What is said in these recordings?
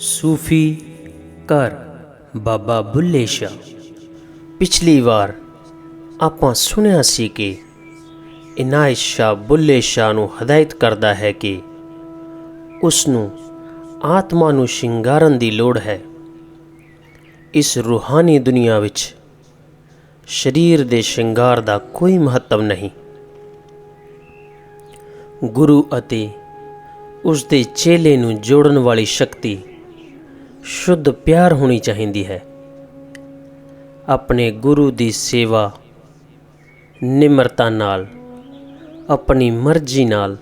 ਸੂਫੀ ਘਰ ਬਾਬਾ ਬੁੱਲੇ ਸ਼ਾਹ। ਪਿਛਲੀ ਵਾਰ ਆਪਾਂ ਸੁਣਿਆ ਸੀ ਕਿ ਇਨਾਇਤ ਸ਼ਾਹ ਬੁੱਲੇ ਸ਼ਾਹ ਨੂੰ ਹਦਾਇਤ ਕਰਦਾ ਹੈ ਕਿ ਉਸ ਨੂੰ ਆਤਮਾ ਨੂੰ ਸ਼ਿੰਗਾਰਨ ਦੀ ਲੋੜ ਹੈ। ਇਸ ਰੂਹਾਨੀ ਦੁਨੀਆ ਵਿੱਚ ਸਰੀਰ ਦੇ ਸ਼ਿੰਗਾਰ ਦਾ ਕੋਈ ਮਹੱਤਵ ਨਹੀਂ। ਗੁਰੂ ਅਤੇ ਉਸ ਦੇ ਚੇਲੇ ਨੂੰ ਜੋੜਨ ਵਾਲੀ ਸ਼ਕਤੀ ਸ਼ੁੱਧ ਪਿਆਰ ਹੋਣੀ ਚਾਹੀਦੀ ਹੈ। ਆਪਣੇ ਗੁਰੂ ਦੀ ਸੇਵਾ ਨਿਮਰਤਾ ਨਾਲ, ਆਪਣੀ ਮਰਜ਼ੀ ਨਾਲ,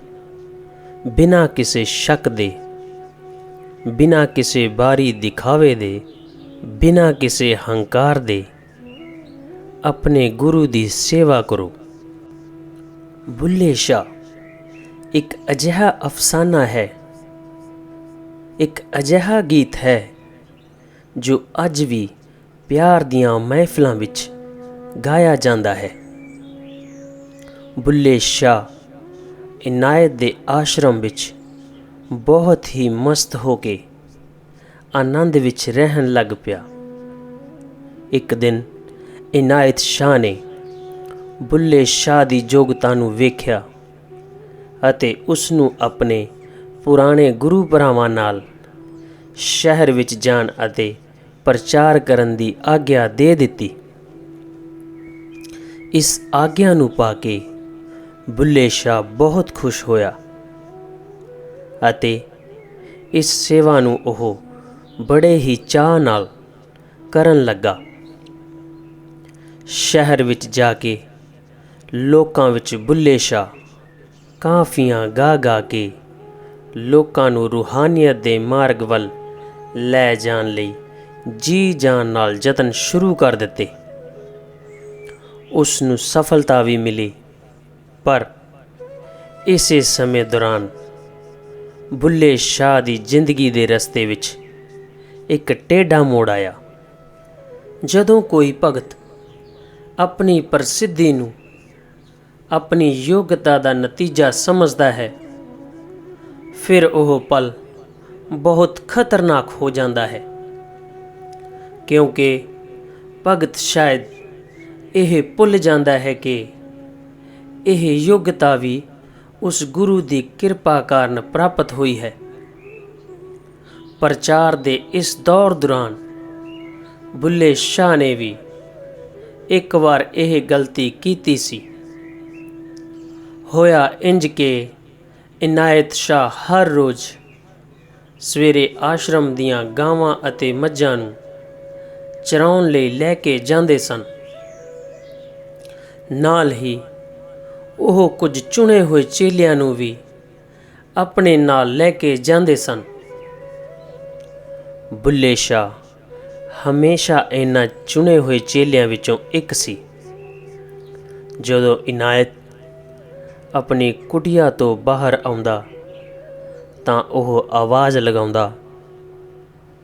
ਬਿਨਾਂ ਕਿਸੇ ਸ਼ੱਕ ਦੇ, ਬਿਨਾਂ ਕਿਸੇ ਬਾਰੀ ਦਿਖਾਵੇ ਦੇ, ਬਿਨਾਂ ਕਿਸੇ ਹੰਕਾਰ ਦੇ, ਆਪਣੇ ਗੁਰੂ ਦੀ ਸੇਵਾ ਕਰੋ। ਬੁੱਲੇ ਸ਼ਾਹ, ਇੱਕ ਅਜਿਹਾ ਅਫਸਾਨਾ ਹੈ, ਇੱਕ ਅਜਿਹਾ ਗੀਤ ਹੈ। ਜੋ ਅੱਜ ਵੀ ਪਿਆਰ ਦੀਆਂ ਮਹਿਫਲਾਂ ਵਿੱਚ ਗਾਇਆ ਜਾਂਦਾ ਹੈ। ਬੁੱਲੇ ਸ਼ਾਹ ਇਨਾਇਤ ਦੇ ਆਸ਼ਰਮ ਵਿੱਚ ਬਹੁਤ ਹੀ ਮਸਤ ਹੋ ਕੇ ਆਨੰਦ ਵਿੱਚ ਰਹਿਣ ਲੱਗ ਪਿਆ। ਇੱਕ ਦਿਨ ਇਨਾਇਤ ਸ਼ਾਹ ਨੇ ਬੁੱਲੇ ਸ਼ਾਹ ਦੀ ਯੋਗਤਾ ਨੂੰ ਵੇਖਿਆ ਅਤੇ ਉਸ ਨੂੰ ਆਪਣੇ ਪੁਰਾਣੇ ਗੁਰੂ ਭਰਾਵਾਂ ਨਾਲ ਸ਼ਹਿਰ ਵਿੱਚ ਜਾਣ ਅਤੇ ਪ੍ਰਚਾਰ ਕਰਨ ਦੀ ਆਗਿਆ ਦੇ ਦਿੱਤੀ। ਇਸ ਆਗਿਆ ਨੂੰ ਪਾ ਕੇ ਬੁੱਲੇ ਸ਼ਾਹ ਬਹੁਤ ਖੁਸ਼ ਹੋਇਆ ਅਤੇ ਇਸ ਸੇਵਾ ਨੂੰ ਉਹ ਬੜੇ ਹੀ ਚਾਹ ਨਾਲ ਕਰਨ ਲੱਗਾ। ਸ਼ਹਿਰ ਵਿੱਚ ਜਾ ਕੇ ਲੋਕਾਂ ਵਿੱਚ ਬੁੱਲੇ ਸ਼ਾਹ ਕਾਫੀਆਂ ਗਾ ਗਾ ਕੇ ਲੋਕਾਂ ਨੂੰ ਰੂਹਾਨੀਅਤ ਦੇ ਮਾਰਗ ਵੱਲ ਲੈ ਜਾਣ ਲਈ ਜੀ ਜਾਨ ਨਾਲ ਯਤਨ ਸ਼ੁਰੂ ਕਰ ਦਿੱਤੇ। ਉਸ ਨੂੰ ਸਫਲਤਾ ਵੀ ਮਿਲੀ। ਪਰ ਇਸੇ ਸਮੇਂ ਦੌਰਾਨ ਬੁੱਲੇ ਸ਼ਾਹ ਦੀ ਜ਼ਿੰਦਗੀ ਦੇ ਰਸਤੇ ਵਿੱਚ ਇੱਕ ਟੇਢਾ ਮੋੜ ਆਇਆ। ਜਦੋਂ ਕੋਈ ਭਗਤ ਆਪਣੀ ਪ੍ਰਸਿੱਧੀ ਨੂੰ ਆਪਣੀ ਯੋਗਤਾ ਦਾ ਨਤੀਜਾ ਸਮਝਦਾ ਹੈ, ਫਿਰ ਉਹ ਪਲ ਬਹੁਤ ਖਤਰਨਾਕ ਹੋ ਜਾਂਦਾ ਹੈ। ਕਿਉਂਕਿ ਭਗਤ ਸ਼ਾਇਦ ਇਹ ਭੁੱਲ ਜਾਂਦਾ ਹੈ ਕਿ ਇਹ ਯੋਗਤਾ ਵੀ ਉਸ ਗੁਰੂ ਦੀ ਕਿਰਪਾ ਕਾਰਨ ਪ੍ਰਾਪਤ ਹੋਈ ਹੈ। ਪ੍ਰਚਾਰ ਦੇ ਇਸ ਦੌਰ ਦੌਰਾਨ ਬੁੱਲੇ ਸ਼ਾਹ ਨੇ ਵੀ ਇੱਕ ਵਾਰ ਇਹ ਗਲਤੀ ਕੀਤੀ ਸੀ। ਹੋਇਆ ਇੰਜ ਕਿ ਇਨਾਇਤ ਸ਼ਾਹ ਹਰ ਰੋਜ਼ ਸਵੇਰੇ ਆਸ਼ਰਮ ਦੀਆਂ ਗਾਵਾਂ ਅਤੇ ਮੱਝਾਂ ਨੂੰ ਚਰਾਉਣ ਲਈ ਲੈ ਕੇ ਜਾਂਦੇ ਸਨ। ਨਾਲ ਹੀ ਉਹ ਕੁਝ ਚੁਣੇ ਹੋਏ ਚੇਲਿਆਂ ਨੂੰ ਵੀ ਆਪਣੇ ਨਾਲ ਲੈ ਕੇ ਜਾਂਦੇ ਸਨ। ਬੁੱਲੇ ਸ਼ਾਹ ਹਮੇਸ਼ਾ ਇਹਨਾਂ ਚੁਣੇ ਹੋਏ ਚੇਲਿਆਂ ਵਿੱਚੋਂ ਇੱਕ ਸੀ। ਜਦੋਂ ਇਨਾਇਤ ਆਪਣੀ ਕੁਟਿਆ ਤੋਂ ਬਾਹਰ ਆਉਂਦਾ, ਤਾਂ ਉਹ ਆਵਾਜ਼ ਲਗਾਉਂਦਾ,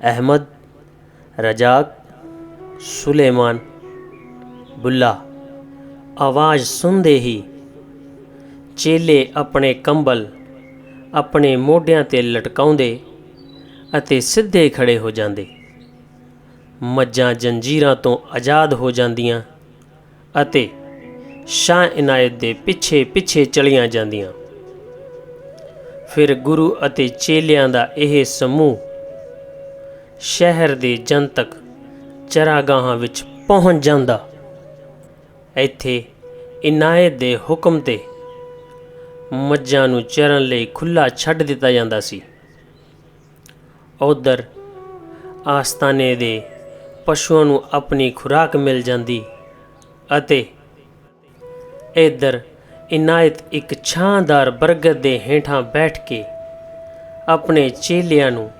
ਅਹਿਮਦ, ਰਜਾਕ ਸੁਲੇਮਾਨ ਬੁੱਲਾ, ਆਵਾਜ਼ ਸੁਣਦੇ ਹੀ ਚੇਲੇ ਆਪਣੇ ਕੰਬਲ ਆਪਣੇ ਮੋਢਿਆਂ ਤੇ ਲਟਕਾਉਂਦੇ ਅਤੇ ਸਿੱਧੇ ਖੜੇ ਹੋ ਜਾਂਦੇ। ਮੱਝਾਂ ਜੰਜੀਰਾਂ ਤੋਂ ਆਜ਼ਾਦ ਹੋ ਜਾਂਦੀਆਂ ਅਤੇ ਸ਼ਾਹ ਇਨਾਇਤ ਦੇ ਪਿੱਛੇ ਪਿੱਛੇ ਚਲੀਆਂ ਜਾਂਦੀਆਂ। ਫਿਰ ਗੁਰੂ ਅਤੇ ਚੇਲਿਆਂ ਦਾ ਇਹ ਸਮੂਹ ਸ਼ਹਿਰ ਦੇ ਜਨਤਕ ਚਰਾਗਾਹਾਂ ਵਿੱਚ ਪਹੁੰਚ ਜਾਂਦਾ। ਇੱਥੇ ਇਨਾਇਤ ਦੇ ਹੁਕਮ ਤੇ ਮੱਝਾਂ ਨੂੰ ਚਰਨ ਲਈ ਖੁੱਲਾ ਛੱਡ ਦਿੱਤਾ ਜਾਂਦਾ ਸੀ। ਉਧਰ ਆਸਤਾਨੇ ਦੇ ਪਸ਼ੂਆਂ ਨੂੰ ਆਪਣੀ ਖੁਰਾਕ ਮਿਲ ਜਾਂਦੀ ਅਤੇ ਇਧਰ ਇਨਾਇਤ ਇੱਕ ਛਾਂਦਾਰ ਬਰਗਦ ਦੇ ਹੇਠਾਂ ਬੈਠ ਕੇ ਆਪਣੇ ਚੇਲਿਆਂ ਨੂੰ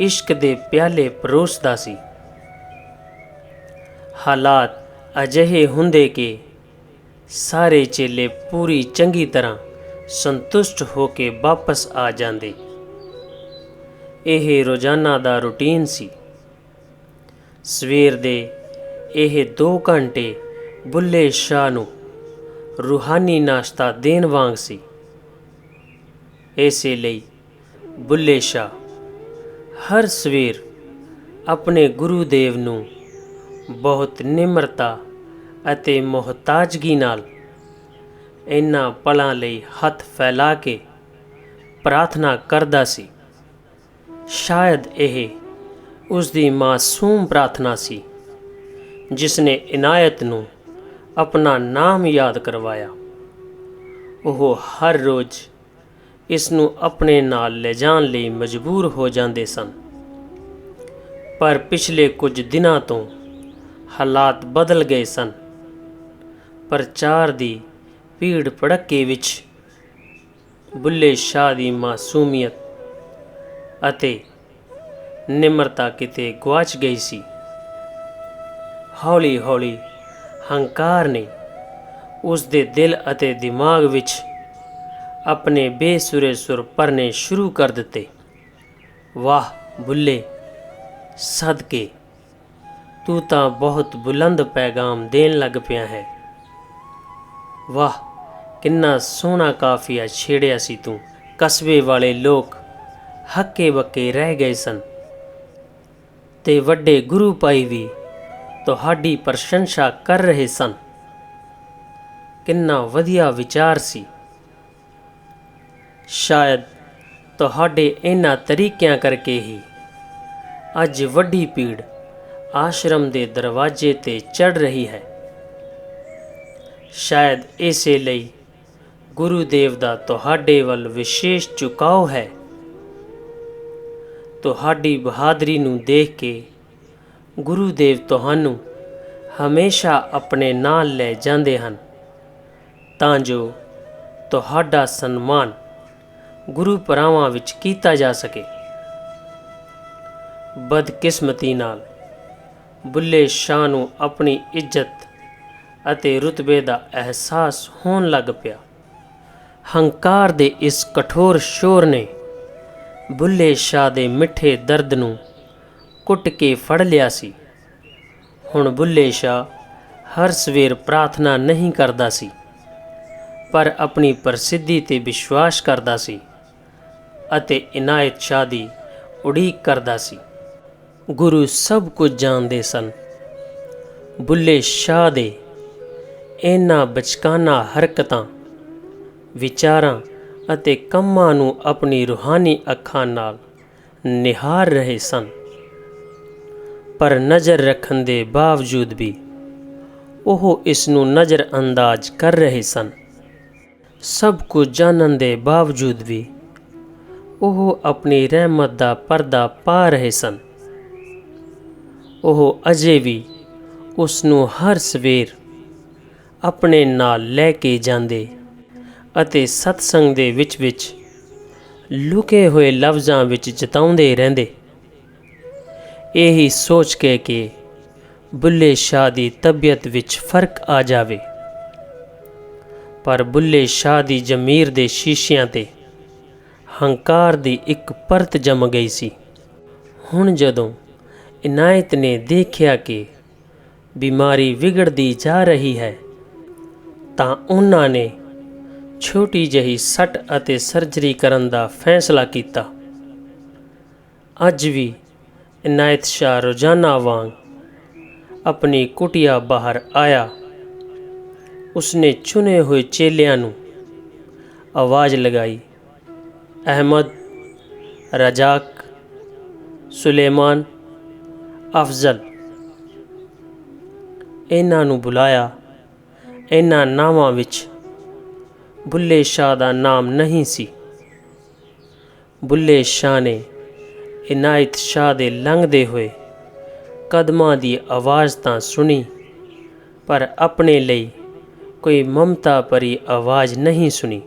ਇਸ਼ਕ ਦੇ ਪਿਆਲੇ ਪਰੋਸਦਾ ਸੀ। ਹਾਲਾਤ ਅਜਿਹੇ ਹੁੰਦੇ ਕਿ ਸਾਰੇ ਚੇਲੇ ਪੂਰੀ ਚੰਗੀ ਤਰ੍ਹਾਂ ਸੰਤੁਸ਼ਟ ਹੋ ਕੇ ਵਾਪਸ ਆ ਜਾਂਦੇ। ਇਹ ਰੋਜ਼ਾਨਾ ਦਾ ਰੁਟੀਨ ਸੀ। ਸਵੇਰ ਦੇ ਇਹ 2 ਘੰਟੇ ਬੁੱਲੇ ਸ਼ਾਹ ਨੂੰ ਰੂਹਾਨੀ ਨਾਸ਼ਤਾ ਦੇਣ ਵਾਂਗ ਸੀ। ਇਸੇ ਲਈ ਬੁੱਲੇ ਸ਼ਾਹ ਹਰ ਸਵੇਰ ਆਪਣੇ ਗੁਰੂ ਦੇਵ ਨੂੰ ਬਹੁਤ ਨਿਮਰਤਾ ਅਤੇ ਮੁਹਤਾਜਗੀ ਨਾਲ ਇਹਨਾਂ ਪਲਾਂ ਲਈ ਹੱਥ ਫੈਲਾ ਕੇ ਪ੍ਰਾਰਥਨਾ ਕਰਦਾ ਸੀ। ਸ਼ਾਇਦ ਇਹ ਉਸ ਦੀ ਮਾਸੂਮ ਪ੍ਰਾਰਥਨਾ ਸੀ ਜਿਸ ਨੇ ਇਨਾਇਤ ਨੂੰ ਆਪਣਾ ਨਾਮ ਯਾਦ ਕਰਵਾਇਆ। ਉਹ ਹਰ ਰੋਜ਼ ਇਸ ਨੂੰ ਆਪਣੇ ਨਾਲ ਲੈ ਜਾਣ ਲਈ ਮਜਬੂਰ ਹੋ ਜਾਂਦੇ ਸਨ। ਪਰ ਪਿਛਲੇ ਕੁਝ ਦਿਨਾਂ ਤੋਂ ਹਾਲਾਤ ਬਦਲ ਗਏ ਸਨ। ਪ੍ਰਚਾਰ ਦੀ ਭੀੜ ਭੜੱਕੇ ਵਿੱਚ ਬੁੱਲੇ ਸ਼ਾਹ ਦੀ ਮਾਸੂਮੀਅਤ ਅਤੇ ਨਿਮਰਤਾ ਕਿਤੇ ਗਵਾਚ ਗਈ ਸੀ। ਹੌਲੀ ਹੌਲੀ ਹੰਕਾਰ ਨੇ ਉਸ ਦੇ ਦਿਲ ਅਤੇ ਦਿਮਾਗ ਵਿੱਚ ਆਪਣੇ ਬੇਸੁਰੇ ਸੁਰ ਭਰਨੇ ਸ਼ੁਰੂ ਕਰ ਦਿੱਤੇ। ਵਾਹ ਬੁੱਲੇ, ਸਦਕੇ ਤੂੰ ਤਾਂ ਬਹੁਤ ਬੁਲੰਦ ਪੈਗਾਮ ਦੇਣ ਲੱਗ ਪਿਆ ਹੈ। ਵਾਹ, ਕਿੰਨਾ ਸੋਹਣਾ ਕਾਫੀਆ ਛੇੜਿਆ ਸੀ ਤੂੰ। ਕਸਬੇ ਵਾਲੇ ਲੋਕ ਹੱਕੇ ਬੱਕੇ ਰਹਿ ਗਏ ਸਨ। ਤੇ ਵੱਡੇ ਗੁਰੂ ਭਾਈ ਵੀ ਤੁਹਾਡੀ ਪ੍ਰਸ਼ੰਸਾ ਕਰ ਰਹੇ ਸਨ। ਕਿੰਨਾ ਵਧੀਆ ਵਿਚਾਰ ਸੀ। ਸ਼ਾਇਦ ਤੁਹਾਡੇ ਇਹਨਾਂ ਤਰੀਕਿਆਂ ਕਰਕੇ ਹੀ ਅੱਜ ਵੱਡੀ ਪੀੜ ਆਸ਼ਰਮ ਦੇ ਦਰਵਾਜ਼ੇ ਤੇ ਚੜ ਰਹੀ ਹੈ। ਸ਼ਾਇਦ ਇਸੇ ਲਈ ਗੁਰੂਦੇਵ ਦਾ ਤੁਹਾਡੇ ਵੱਲ ਵਿਸ਼ੇਸ਼ ਝੁਕਾਓ ਹੈ। ਤੁਹਾਡੀ ਬਹਾਦਰੀ ਨੂੰ ਦੇਖ ਕੇ ਗੁਰੂ ਦੇਵ ਤੁਹਾਨੂੰ ਹਮੇਸ਼ਾ ਆਪਣੇ ਨਾਲ ਲੈ ਜਾਂਦੇ ਹਨ। ਤਾਂ ਜੋ ਤੁਹਾਡਾ ਸਨਮਾਨ ਗੁਰੂ ਪਰਾਵਾਂ ਵਿੱਚ ਕੀਤਾ ਜਾ ਸਕੇ। ਬਦਕਿਸਮਤੀ ਨਾਲ ਬੁੱਲੇ ਸ਼ਾਹ ਨੂੰ ਆਪਣੀ ਇੱਜ਼ਤ ਅਤੇ ਰੁਤਬੇ ਦਾ ਅਹਿਸਾਸ ਹੋਣ ਲੱਗ ਪਿਆ। ਹੰਕਾਰ ਦੇ ਇਸ ਕਠੋਰ ਸ਼ੋਰ ਨੇ ਬੁੱਲੇ ਸ਼ਾਹ ਦੇ ਮਿੱਠੇ ਦਰਦ ਨੂੰ ਕੁੱਟ ਕੇ ਫੜ ਲਿਆ ਸੀ। ਹੁਣ ਬੁੱਲੇ ਸ਼ਾਹ ਹਰ ਸਵੇਰ ਪ੍ਰਾਰਥਨਾ ਨਹੀਂ ਕਰਦਾ ਸੀ, ਪਰ ਆਪਣੀ ਪ੍ਰਸਿੱਧੀ ਤੇ ਵਿਸ਼ਵਾਸ ਕਰਦਾ ਸੀ ਅਤੇ ਇਨਾਇਤ ਸ਼ਾਹ ਦੀ ਉਡੀਕ ਕਰਦਾ ਸੀ। ਗੁਰੂ ਸਭ ਕੁਝ ਜਾਣਦੇ ਸਨ। ਬੁੱਲੇ ਸ਼ਾਹ ਦੇ ਇਹਨਾਂ ਬਚਕਾਨਾ ਹਰਕਤਾਂ, ਵਿਚਾਰਾਂ ਅਤੇ ਕੰਮਾਂ ਨੂੰ ਆਪਣੀ ਰੂਹਾਨੀ ਅੱਖਾਂ ਨਾਲ ਨਿਹਾਰ ਰਹੇ ਸਨ। ਪਰ ਨਜ਼ਰ ਰੱਖਣ ਦੇ ਬਾਵਜੂਦ ਵੀ ਉਹ ਇਸ ਨੂੰ ਨਜ਼ਰ ਅੰਦਾਜ਼ ਕਰ ਰਹੇ ਸਨ। ਸਭ ਕੁਝ ਜਾਣਨ ਦੇ ਬਾਵਜੂਦ ਵੀ ਉਹ ਆਪਣੀ ਰਹਿਮਤ ਦਾ ਪਰਦਾ ਪਾ ਰਹੇ ਸਨ। ਉਹ ਅਜੇ ਵੀ ਉਸ ਨੂੰ ਹਰ ਸਵੇਰ ਆਪਣੇ ਨਾਲ ਲੈ ਕੇ ਜਾਂਦੇ ਅਤੇ ਸਤਸੰਗ ਦੇ ਵਿੱਚ ਵਿੱਚ ਲੁਕੇ ਹੋਏ ਲਫ਼ਜ਼ਾਂ ਵਿੱਚ ਜਤਾਉਂਦੇ ਰਹਿੰਦੇ। ਇਹੀ ਸੋਚ ਕੇ ਕਿ ਬੁੱਲੇ ਸ਼ਾਹ ਦੀ ਤਬੀਅਤ ਵਿੱਚ ਫ਼ਰਕ ਆ ਜਾਵੇ। ਪਰ ਬੁੱਲੇ ਸ਼ਾਹ ਦੀ ਜ਼ਮੀਰ ਦੇ ਸ਼ੀਸ਼ਿਆਂ ਤੇ ਹੰਕਾਰ ਦੀ ਇੱਕ ਪਰਤ ਜਮ ਗਈ ਸੀ। ਹੁਣ ਜਦੋਂ ਇਨਾਇਤ ਨੇ ਦੇਖਿਆ ਕਿ ਬਿਮਾਰੀ ਵਿਗੜਦੀ ਜਾ ਰਹੀ ਹੈ, ਤਾਂ ਉਹਨਾਂ ਨੇ ਛੋਟੀ ਜਿਹੀ ਸੱਟ ਅਤੇ ਸਰਜਰੀ ਕਰਨ ਦਾ ਫੈਸਲਾ ਕੀਤਾ। ਅੱਜ ਵੀ ਇਨਾਇਤ ਸ਼ਾਹ ਰੋਜ਼ਾਨਾ ਵਾਂਗ ਆਪਣੀ ਕੁਟਿਆ ਬਾਹਰ ਆਇਆ। ਉਸਨੇ ਚੁਣੇ ਹੋਏ ਚੇਲਿਆਂ ਨੂੰ ਆਵਾਜ਼ ਲਗਾਈ, ਅਹਿਮਦ, ਰਜਾਕ, ਸੁਲੇਮਾਨ ਅਫਜ਼ਲ। ਇਹਨਾਂ ਨੂੰ ਬੁਲਾਇਆ, ਇਹਨਾਂ ਨਾਵਾਂ ਵਿੱਚ ਬੁੱਲੇ ਸ਼ਾਹ ਦਾ ਨਾਮ ਨਹੀਂ ਸੀ। ਬੁੱਲੇ ਸ਼ਾਹ ਨੇ ਇਨਾਇਤ ਸ਼ਾਹ ਦੇ ਲੰਘਦੇ ਹੋਏ ਕਦਮਾਂ ਦੀ ਆਵਾਜ਼ ਤਾਂ ਸੁਣੀ, ਪਰ ਆਪਣੇ ਲਈ ਕੋਈ ਮਮਤਾ ਭਰੀ ਆਵਾਜ਼ ਨਹੀਂ ਸੁਣੀ।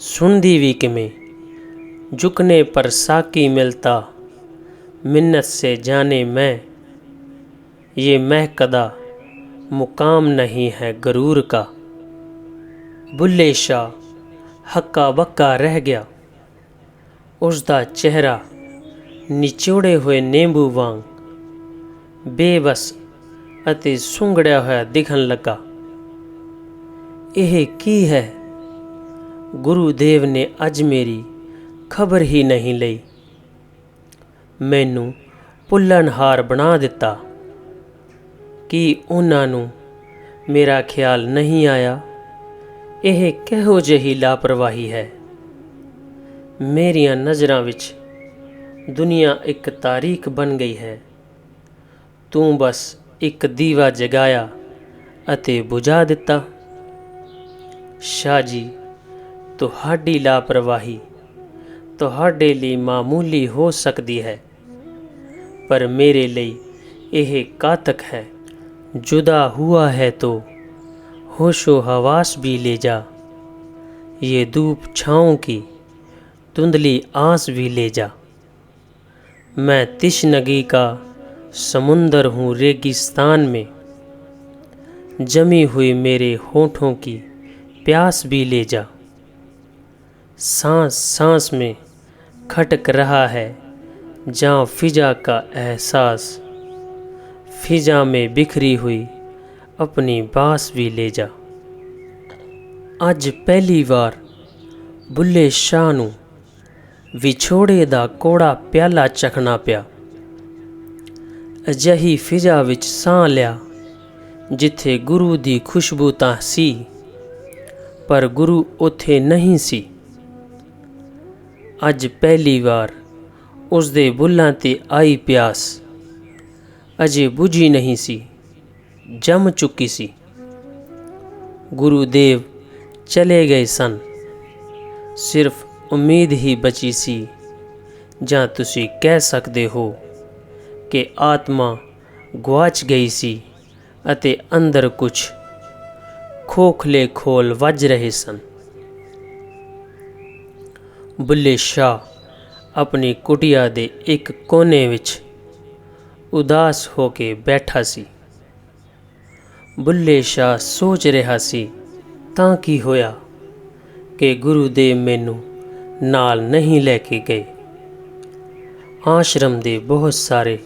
ਸੁਣਦੀ ਵੀ ਕਿਵੇਂ? ਜੁਕਨੇ ਪਰ ਸਾਕੀ ਮਿਲਤਾ। मिन्नत से जाने मैं ये महकदा मुकाम नहीं है गरूर का ਬੁੱਲੇ ਸ਼ਾਹ ਹੱਕਾ ਬੱਕਾ ਰਹਿ ਗਿਆ ਉਸ ਦਾ ਚਿਹਰਾ ਨਿਚੋੜੇ ਹੋਏ ਨਿੰਬੂ ਵਾਂਗ ਬੇਬਸ ਅਤੇ ਸੁੰਗੜਿਆ ਹੋਇਆ ਦਿਖਣ ਲੱਗਾ ਇਹ ਕੀ ਹੈ ਗੁਰੂ ਦੇਵ ਨੇ ਅੱਜ ਮੇਰੀ ਖਬਰ ਹੀ ਨਹੀਂ ਲਈ ਮੈਨੂੰ ਭੁੱਲਣਹਾਰ ਬਣਾ ਦਿੱਤਾ। ਕੀ ਉਹਨਾਂ ਨੂੰ ਮੇਰਾ ਖਿਆਲ ਨਹੀਂ ਆਇਆ? ਇਹ ਕਿਹੋ ਜਿਹੀ ਲਾਪਰਵਾਹੀ ਹੈ? ਮੇਰੀਆਂ ਨਜ਼ਰਾਂ ਵਿੱਚ ਦੁਨੀਆ ਇੱਕ ਤਾਰੀਖ ਬਣ ਗਈ ਹੈ। ਤੂੰ ਬਸ ਇੱਕ ਦੀਵਾ ਜਗਾਇਆ ਅਤੇ ਬੁਝਾ ਦਿੱਤਾ। ਸ਼ਾਹ ਜੀ, ਤੁਹਾਡੀ ਲਾਪਰਵਾਹੀ ਤੁਹਾਡੇ ਲਈ ਮਾਮੂਲੀ ਹੋ ਸਕਦੀ ਹੈ ਪਰ ਮੇਰੇ ਲਈ ਇਹ ਕਾਤਕ ਹੈ जुदा हुआ है तो होशो हवास भी ले जा ये धूप छाँव की धुंधली आस भी ले जा मैं तिशनगी का समुंदर हूँ रेगिस्तान में जमी हुई मेरे होठों की प्यास भी ले जा सांस सांस में खटक रहा है जहाँ फिजा का एहसास फिजा में बिखरी हुई अपनी बास भी ले जा ਅੱਜ ਪਹਿਲੀ ਵਾਰ ਬੁੱਲੇ ਸ਼ਾਹ ਨੂੰ ਵਿਛੋੜੇ ਦਾ ਕੋੜਾ ਪਿਆਲਾ ਚਖਣਾ ਪਿਆ ਅਜਹੀ ਫਿਜ਼ਾ ਵਿੱਚ ਸਾਹ ਲਿਆ ਜਿੱਥੇ ਗੁਰੂ ਦੀ ਖੁਸ਼ਬੂ ਤਾਂ ਸੀ ਪਰ ਗੁਰੂ ਉੱਥੇ ਨਹੀਂ ਸੀ ਅੱਜ ਪਹਿਲੀ ਵਾਰ ਉਸ ਦੇ ਬੁੱਲਾਂ ਤੇ ਆਈ ਪਿਆਸ। ਅਜੇ ਬੁਝੀ ਨਹੀਂ ਸੀ, ਜੰਮ ਚੁੱਕੀ ਸੀ। ਗੁਰੂ ਦੇਵ ਚਲੇ ਗਏ ਸਨ। ਸਿਰਫ ਉਮੀਦ ਹੀ ਬਚੀ ਸੀ, ਜਾਂ ਤੁਸੀਂ ਕਹਿ ਸਕਦੇ ਹੋ ਕਿ ਆਤਮਾ ਗਵਾਚ ਗਈ ਸੀ ਅਤੇ ਅੰਦਰ ਕੁਝ ਖੋਖਲੇ ਖੋਲ ਵੱਜ ਰਹੇ ਸਨ। ਬੁੱਲੇ ਸ਼ਾਹ ਆਪਣੀ ਕੁਟਿਆ ਦੇ ਇੱਕ ਕੋਨੇ ਵਿੱਚ ਉਦਾਸ ਹੋ ਕੇ ਬੈਠਾ ਸੀ। ਬੁੱਲੇ ਸ਼ਾਹ ਸੋਚ ਰਿਹਾ ਸੀ, ਤਾਂ ਕੀ ਹੋਇਆ ਕਿ ਗੁਰੂ ਦੇਵ ਮੈਨੂੰ ਨਾਲ ਨਹੀਂ ਲੈ ਕੇ ਗਏ? ਆਸ਼ਰਮ ਦੇ ਬਹੁਤ ਸਾਰੇ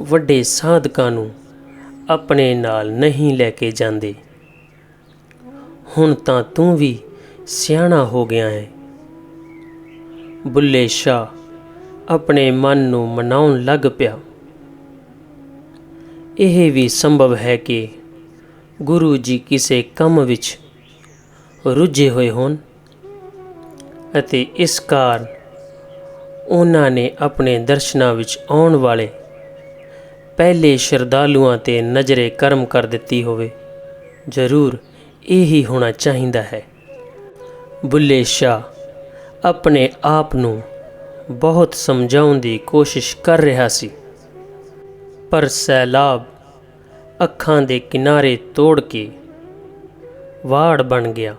ਵੱਡੇ ਸਾਧਕਾਂ ਨੂੰ ਆਪਣੇ ਨਾਲ ਨਹੀਂ ਲੈ ਕੇ ਜਾਂਦੇ। ਹੁਣ ਤਾਂ ਤੂੰ ਵੀ ਸਿਆਣਾ ਹੋ ਗਿਆ ਹੈ। ਬੁੱਲੇ ਸ਼ਾਹ ਆਪਣੇ ਮਨ ਨੂੰ ਮਨਾਉਣ ਲੱਗ ਪਿਆ। ਇਹ ਵੀ ਸੰਭਵ ਹੈ ਕਿ ਗੁਰੂ ਜੀ ਕਿਸੇ ਕੰਮ ਵਿੱਚ ਰੁੱਝੇ ਹੋਏ ਹੋਣ ਅਤੇ ਇਸ ਕਾਰਨ ਉਹਨਾਂ ਨੇ ਆਪਣੇ ਦਰਸ਼ਨਾਂ ਵਿੱਚ ਆਉਣ ਵਾਲੇ ਪਹਿਲੇ ਸ਼ਰਧਾਲੂਆਂ ਤੇ ਨਜ਼ਰੇ ਕਰਮ ਕਰ ਦਿੱਤੀ ਹੋਵੇ, ਜ਼ਰੂਰ ਇਹੀ ਹੋਣਾ ਚਾਹੀਦਾ ਹੈ। ਬੁੱਲੇ ਸ਼ਾਹ ਆਪਣੇ ਆਪ ਨੂੰ ਬਹੁਤ ਸਮਝਾਉਣ ਦੀ ਕੋਸ਼ਿਸ਼ ਕਰ ਰਿਹਾ ਸੀ। ਪਰ ਸੈਲਾਬ ਅੱਖਾਂ ਦੇ ਕਿਨਾਰੇ ਤੋੜ ਕੇ ਵਾੜ ਬਣ ਗਿਆ।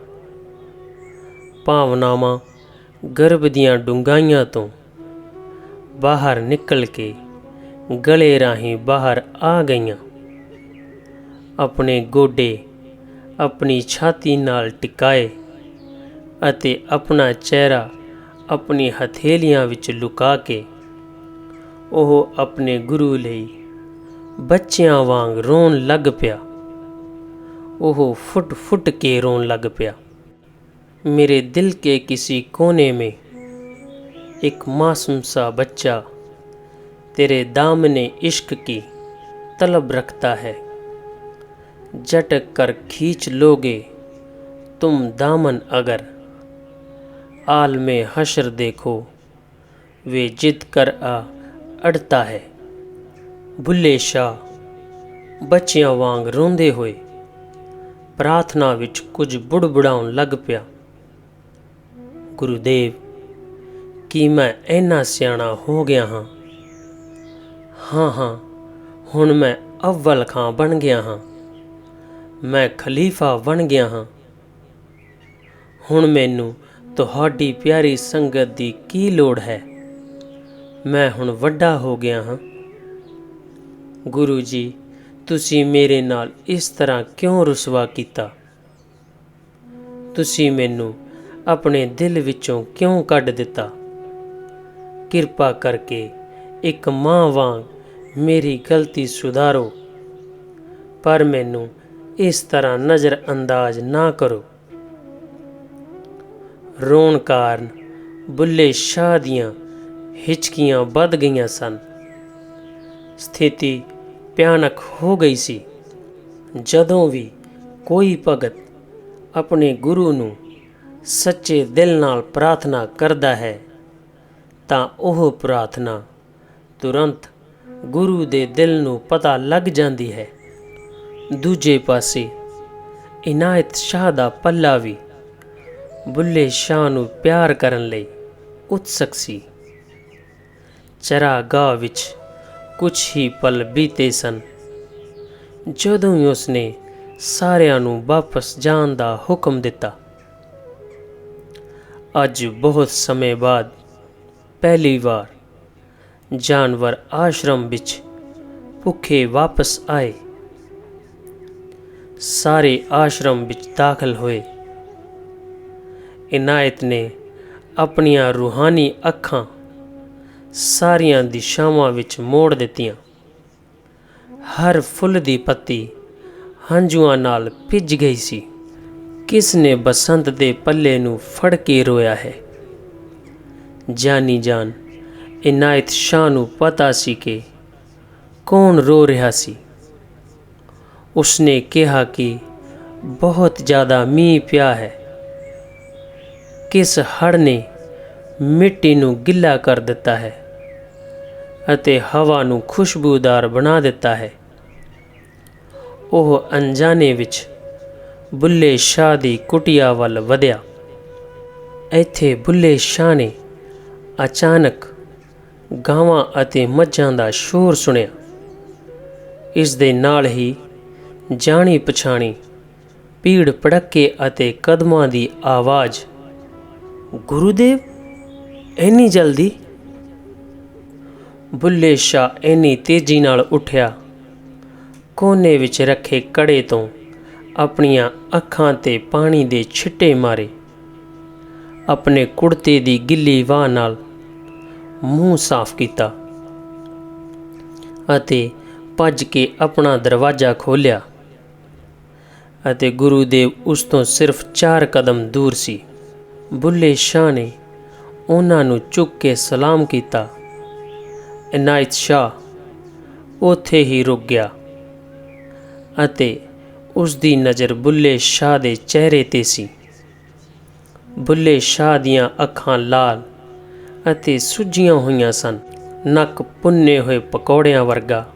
ਭਾਵਨਾਵਾਂ ਗਰਭ ਦੀਆਂ ਡੁੰਗਾਈਆਂ ਤੋਂ ਬਾਹਰ ਨਿਕਲ ਕੇ ਗਲੇ ਰਾਹੀਂ ਬਾਹਰ ਆ ਗਈਆਂ। ਆਪਣੇ ਗੋਡੇ ਆਪਣੀ ਛਾਤੀ ਨਾਲ ਟਿਕਾਏ। ਅਤੇ ਆਪਣਾ ਚਿਹਰਾ ਆਪਣੀ ਹਥੇਲੀਆਂ ਵਿੱਚ ਲੁਕਾ ਕੇ ਉਹ ਆਪਣੇ ਗੁਰੂ ਲਈ ਬੱਚਿਆਂ ਵਾਂਗ ਰੋਣ ਲੱਗ ਪਿਆ ਉਹ ਫੁੱਟ ਫੁੱਟ ਕੇ रोन लग पिया मेरे दिल के किसी कोने में एक मासूम सा बच्चा तेरे दामने इश्क की तलब रखता है झटक कर खींच लोगे तुम दामन अगर आल में हशर देखो वे जिद कर आ अड़ता है ਬੁੱਲੇ ਸ਼ਾਹ ਬੱਚਿਆਂ ਵਾਂਗ ਰੋਂਦੇ ਹੋਏ ਪ੍ਰਾਰਥਨਾ ਵਿੱਚ ਕੁਝ ਬੁੜਬੁੜਾਉਣ ਲੱਗ ਪਿਆ ਗੁਰੂਦੇਵ ਕੀ ਮੈਂ ਇੰਨਾ ਸਿਆਣਾ ਹੋ ਗਿਆ ਹਾਂ ਹਾਂ ਹਾਂ ਹੁਣ ਮੈਂ ਅਵਲ ਖਾਂ ਬਣ ਗਿਆ ਹਾਂ ਮੈਂ ਖਲੀਫਾ ਬਣ ਗਿਆ ਹਾਂ ਹੁਣ ਮੈਨੂੰ ਤੁਹਾਡੀ ਪਿਆਰੀ ਸੰਗਤ ਦੀ ਕੀ ਲੋੜ ਹੈ? ਮੈਂ ਹੁਣ ਵੱਡਾ ਹੋ ਗਿਆ ਹਾਂ। ਗੁਰੂ ਜੀ, ਤੁਸੀਂ ਮੇਰੇ ਨਾਲ ਇਸ ਤਰ੍ਹਾਂ ਕਿਉਂ ਰੁਸਵਾ ਕੀਤਾ? ਤੁਸੀਂ ਮੈਨੂੰ ਆਪਣੇ ਦਿਲ ਵਿੱਚੋਂ ਕਿਉਂ ਕੱਢ ਦਿੱਤਾ? ਕਿਰਪਾ ਕਰਕੇ ਇੱਕ ਮਾਂ ਵਾਂਗ ਮੇਰੀ ਗਲਤੀ ਸੁਧਾਰੋ। ਪਰ ਮੈਨੂੰ ਇਸ ਤਰ੍ਹਾਂ ਨਜ਼ਰ ਅੰਦਾਜ਼ ਨਾ ਕਰੋ। ਰੋਣ ਕਾਰਨ ਬੁੱਲੇ ਸ਼ਾਹ ਦੀਆਂ ਹਿਚਕੀਆਂ ਵੱਧ ਗਈਆਂ ਸਨ। ਸਥਿਤੀ ਭਿਆਨਕ ਹੋ ਗਈ ਸੀ। ਜਦੋਂ ਵੀ ਕੋਈ ਭਗਤ ਆਪਣੇ ਗੁਰੂ ਨੂੰ ਸੱਚੇ ਦਿਲ ਨਾਲ ਪ੍ਰਾਰਥਨਾ ਕਰਦਾ ਹੈ, ਤਾਂ ਉਹ ਪ੍ਰਾਰਥਨਾ ਤੁਰੰਤ ਗੁਰੂ ਦੇ ਦਿਲ ਨੂੰ ਪਤਾ ਲੱਗ ਜਾਂਦੀ ਹੈ। ਦੂਜੇ ਪਾਸੇ ਇਨਾਇਤ ਸ਼ਾਹ ਦਾ ਪੱਲਾ ਵੀ ਬੁੱਲੇ ਸ਼ਾਹ ਨੂੰ ਪਿਆਰ ਕਰਨ ਲਈ ਉਤਸਕ ਸੀ। ਚਰਾਗਾਹ ਵਿੱਚ ਕੁਝ ਹੀ ਪਲ ਬੀਤੇ ਸਨ। ਜਦੋਂ ਹੀ ਉਸਨੇ ਸਾਰਿਆਂ ਨੂੰ ਵਾਪਸ ਜਾਣ ਦਾ ਹੁਕਮ ਦਿੱਤਾ। ਅੱਜ ਬਹੁਤ ਸਮੇਂ ਬਾਅਦ ਪਹਿਲੀ ਵਾਰ ਜਾਨਵਰ ਆਸ਼ਰਮ ਵਿੱਚ ਭੁੱਖੇ ਵਾਪਸ ਆਏ। ਸਾਰੇ ਆਸ਼ਰਮ ਵਿੱਚ ਦਾਖਲ ਹੋਏ। ਇਨਾਇਤ ਨੇ ਆਪਣੀਆਂ ਰੂਹਾਨੀ ਅੱਖਾਂ ਸਾਰੀਆਂ ਦਿਸ਼ਾਵਾਂ ਵਿੱਚ ਮੋੜ ਦਿੱਤੀਆਂ। ਹਰ ਫੁੱਲ ਦੀ ਪੱਤੀ ਹੰਝੂਆਂ ਨਾਲ ਭਿੱਜ ਗਈ ਸੀ। ਕਿਸ ਨੇ ਬਸੰਤ ਦੇ ਪੱਲੇ ਨੂੰ ਫੜ ਕੇ ਰੋਇਆ ਹੈ? ਜਾਨੀ ਜਾਨ, ਇਨਾਇਤ ਸ਼ਾਹ ਨੂੰ ਪਤਾ ਸੀ ਕਿ ਕੌਣ ਰੋ ਰਿਹਾ ਸੀ। ਉਸਨੇ ਕਿਹਾ ਕਿ ਬਹੁਤ ਜ਼ਿਆਦਾ ਮੀਂਹ ਪਿਆ ਹੈ। ਕਿਸ ਹੜ ਨੇ ਮਿੱਟੀ ਨੂੰ ਗਿੱਲਾ ਕਰ ਦਿੱਤਾ ਹੈ ਅਤੇ ਹਵਾ ਨੂੰ ਖੁਸ਼ਬੂਦਾਰ ਬਣਾ ਦਿੱਤਾ ਹੈ। ਉਹ ਅਣਜਾਣੇ ਵਿੱਚ ਬੁੱਲੇ ਸ਼ਾਹ ਦੀ ਕੁਟਿਆ ਵੱਲ ਵਧਿਆ। ਇੱਥੇ ਬੁੱਲੇ ਸ਼ਾਹ ਨੇ ਅਚਾਨਕ ਗਾਵਾਂ ਅਤੇ ਮੱਝਾਂ ਦਾ ਸ਼ੋਰ ਸੁਣਿਆ। ਇਸ ਦੇ ਨਾਲ ਹੀ ਜਾਣੀ ਪਛਾਣੀ ਭੀੜ ਪੜੱਕੇ ਅਤੇ ਕਦਮਾਂ ਦੀ ਆਵਾਜ਼ ਗੁਰੂਦੇਵ, ਇੰਨੀ ਜਲਦੀ? ਬੁੱਲੇ ਸ਼ਾਹ ਇੰਨੀ ਤੇਜ਼ੀ ਨਾਲ ਉੱਠਿਆ। ਕੋਨੇ ਵਿੱਚ ਰੱਖੇ ਕੜੇ ਤੋਂ ਆਪਣੀਆਂ ਅੱਖਾਂ ਤੇ ਪਾਣੀ ਦੇ ਛਿੱਟੇ ਮਾਰੇ। ਆਪਣੇ ਕੁੜਤੇ ਦੀ ਗਿੱਲੀ ਵਾਹ ਨਾਲ ਮੂੰਹ ਸਾਫ਼ ਕੀਤਾ ਅਤੇ ਭੱਜ ਕੇ ਆਪਣਾ ਦਰਵਾਜ਼ਾ ਖੋਲ੍ਹਿਆ ਅਤੇ ਗੁਰੂਦੇਵ ਉਸ ਤੋਂ ਸਿਰਫ 4 ਕਦਮ ਦੂਰ ਸੀ। ਬੁੱਲੇ ਸ਼ਾਹ ਨੇ ਉਹਨਾਂ ਨੂੰ ਚੁੱਕ ਕੇ ਸਲਾਮ ਕੀਤਾ। ਇਨਾਇਤ ਸ਼ਾਹ ਉੱਥੇ ਹੀ ਰੁਕ ਗਿਆ ਅਤੇ ਉਸ ਦੀ ਨਜ਼ਰ ਬੁੱਲੇ ਸ਼ਾਹ ਦੇ ਚਿਹਰੇ ਤੇ ਸੀ। ਬੁੱਲੇ ਸ਼ਾਹ ਦੀਆਂ ਅੱਖਾਂ ਲਾਲ ਅਤੇ ਸੁੱਜੀਆਂ ਹੋਈਆਂ ਸਨ, ਨੱਕ ਪੁੰਨੇ ਹੋਏ ਪਕੌੜਿਆਂ ਵਰਗਾ।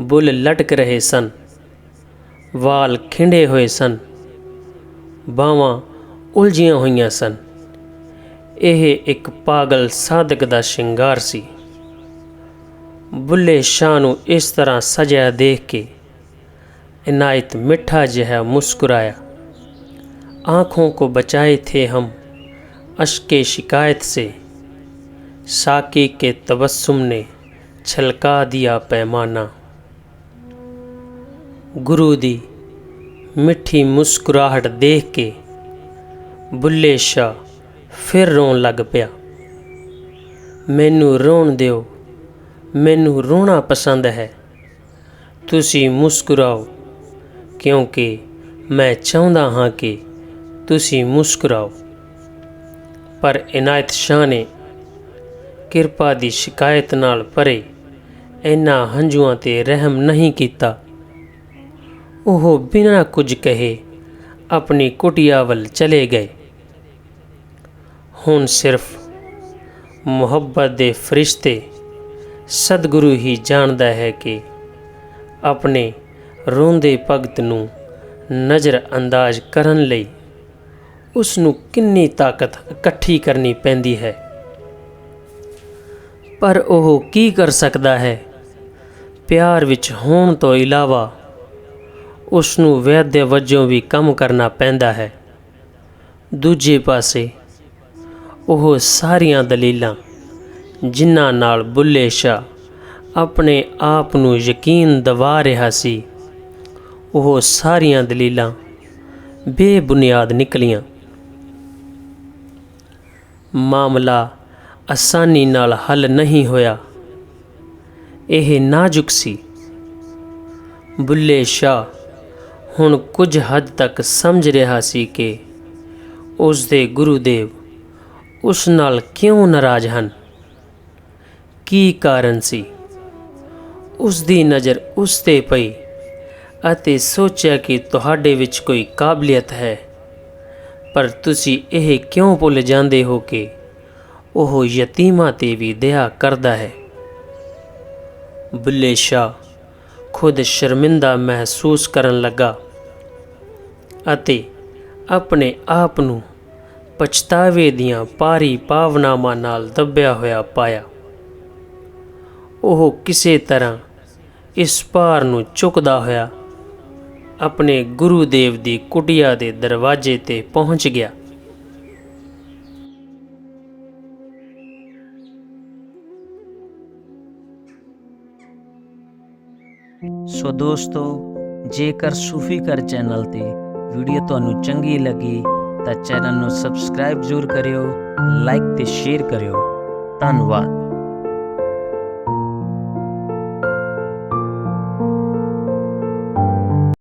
ਬੁੱਲ ਲਟਕ ਰਹੇ ਸਨ, ਵਾਲ ਖਿੰਡੇ ਹੋਏ ਸਨ, ਬਾਹਾਂ ਉਲਝੀਆਂ ਹੋਈਆਂ ਸਨ ਇਹ ਇੱਕ ਪਾਗਲ ਸਾਧਕ ਦਾ ਸ਼ਿੰਗਾਰ ਸੀ ਬੁੱਲੇ ਸ਼ਾਹ ਨੂੰ ਇਸ ਤਰ੍ਹਾਂ ਸਜਿਆ ਦੇਖ ਕੇ इनायत मीठा जहा मुस्कुराया आँखों को बचाए थे हम अश्के शिकायत से साकी के तबस्सुम ने छलका दिया पैमाना गुरु दी मिठी मुस्कुराहट देख के ਬੁੱਲੇ ਸ਼ਾਹ ਫਿਰ ਰੋਣ ਲੱਗ ਪਿਆ। ਮੈਨੂੰ ਰੋਣ ਦਿਓ, ਮੈਨੂੰ ਰੋਣਾ ਪਸੰਦ ਹੈ। ਤੁਸੀਂ ਮੁਸਕਰਾਓ, ਕਿਉਂਕਿ ਮੈਂ ਚਾਹੁੰਦਾ ਹਾਂ ਕਿ ਤੁਸੀਂ ਮੁਸਕਰਾਓ। ਪਰ ਇਨਾਇਤ ਸ਼ਾਹ ਨੇ ਕਿਰਪਾ ਦੀ ਸ਼ਿਕਾਇਤ ਨਾਲ ਪਰੇ ਇਹਨਾਂ ਹੰਝੂਆਂ ਤੇ ਰਹਿਮ ਨਹੀਂ ਕੀਤਾ। ਉਹ ਬਿਨਾਂ ਕੁਝ ਕਹੇ ਆਪਣੀ ਕੁਟਿਆ ਵੱਲ ਚਲੇ ਗਏ। ਹੁਣ ਸਿਰਫ ਮੁਹੱਬਤ ਦੇ ਫਰਿਸ਼ਤੇ ਸਤਿਗੁਰੂ ਹੀ ਜਾਣਦਾ ਹੈ ਕਿ ਆਪਣੇ ਰੋਂਦੇ ਭਗਤ ਨੂੰ ਨਜ਼ਰ ਅੰਦਾਜ਼ ਕਰਨ ਲਈ ਉਸ ਨੂੰ ਕਿੰਨੀ ਤਾਕਤ ਇਕੱਠੀ ਕਰਨੀ ਪੈਂਦੀ ਹੈ। ਪਰ ਉਹ ਕੀ ਕਰ ਸਕਦਾ ਹੈ? ਪਿਆਰ ਵਿੱਚ ਹੋਣ ਤੋਂ ਇਲਾਵਾ ਉਸ ਨੂੰ ਵੈਦ ਵਜੋਂ ਵੀ ਕੰਮ ਕਰਨਾ ਪੈਂਦਾ ਹੈ। ਦੂਜੇ ਪਾਸੇ ਉਹ ਸਾਰੀਆਂ ਦਲੀਲਾਂ ਜਿਨ੍ਹਾਂ ਨਾਲ ਬੁੱਲੇ ਸ਼ਾਹ ਆਪਣੇ ਆਪ ਨੂੰ ਯਕੀਨ ਦਿਵਾ ਰਿਹਾ ਸੀ, ਉਹ ਸਾਰੀਆਂ ਦਲੀਲਾਂ ਬੇਬੁਨਿਆਦ ਨਿਕਲੀਆਂ। ਮਾਮਲਾ ਆਸਾਨੀ ਨਾਲ ਹੱਲ ਨਹੀਂ ਹੋਇਆ। ਇਹ ਨਾਜ਼ੁਕ ਸੀ। ਬੁੱਲੇ ਸ਼ਾਹ ਹੁਣ ਕੁਝ ਹੱਦ ਤੱਕ ਸਮਝ ਰਿਹਾ ਸੀ ਕਿ ਉਸ ਦੇ ਗੁਰੂਦੇਵ ਉਸ ਨਾਲ ਕਿਉਂ ਨਾਰਾਜ਼ ਹਨ? ਕੀ ਕਾਰਨ ਸੀ? ਉਸ ਦੀ ਨਜ਼ਰ ਉਸ ਤੇ ਪਈ ਅਤੇ ਸੋਚਿਆ ਕਿ ਤੁਹਾਡੇ ਵਿੱਚ ਕੋਈ ਕਾਬਲੀਅਤ ਹੈ। ਪਰ ਤੁਸੀਂ ਇਹ ਕਿਉਂ ਭੁੱਲ ਜਾਂਦੇ ਹੋ ਕਿ ਉਹ ਯਤੀਮਾਂ ਤੇ ਵੀ ਦਇਆ ਕਰਦਾ ਹੈ? ਬੁੱਲੇ ਸ਼ਾਹ ਖੁਦ ਸ਼ਰਮਿੰਦਾ ਮਹਿਸੂਸ ਕਰਨ ਲੱਗਾ ਅਤੇ ਆਪਣੇ ਆਪ ਨੂੰ ਪਛਤਾਵੇ ਦੀਆਂ ਭਾਰੀ ਭਾਵਨਾਵਾਂ ਨਾਲ ਦੱਬਿਆ ਹੋਇਆ ਪਾਇਆ। ਉਹ ਕਿਸੇ ਤਰ੍ਹਾਂ ਇਸ ਭਾਰ ਨੂੰ ਚੁੱਕਦਾ ਹੋਇਆ ਆਪਣੇ ਗੁਰੂ ਦੇਵ ਦੀ ਕੁਟਿਆ ਦੇ ਦਰਵਾਜ਼ੇ ਤੇ ਪਹੁੰਚ ਗਿਆ। ਸੋ ਦੋਸਤੋ, ਜੇਕਰ ਸੂਫੀ ਕਰ ਚੈਨਲ ਤੇ ਵੀਡੀਓ ਤੁਹਾਨੂੰ ਚੰਗੀ ਲੱਗੀ ਤਾਂ ਚੈਨਲ ਨੂੰ ਸਬਸਕ੍ਰਾਈਬ ਜ਼ਰੂਰ ਕਰਿਓ ਲਾਈਕ ਤੇ ਸ਼ੇਅਰ ਕਰਿਓ। ਧੰਨਵਾਦ।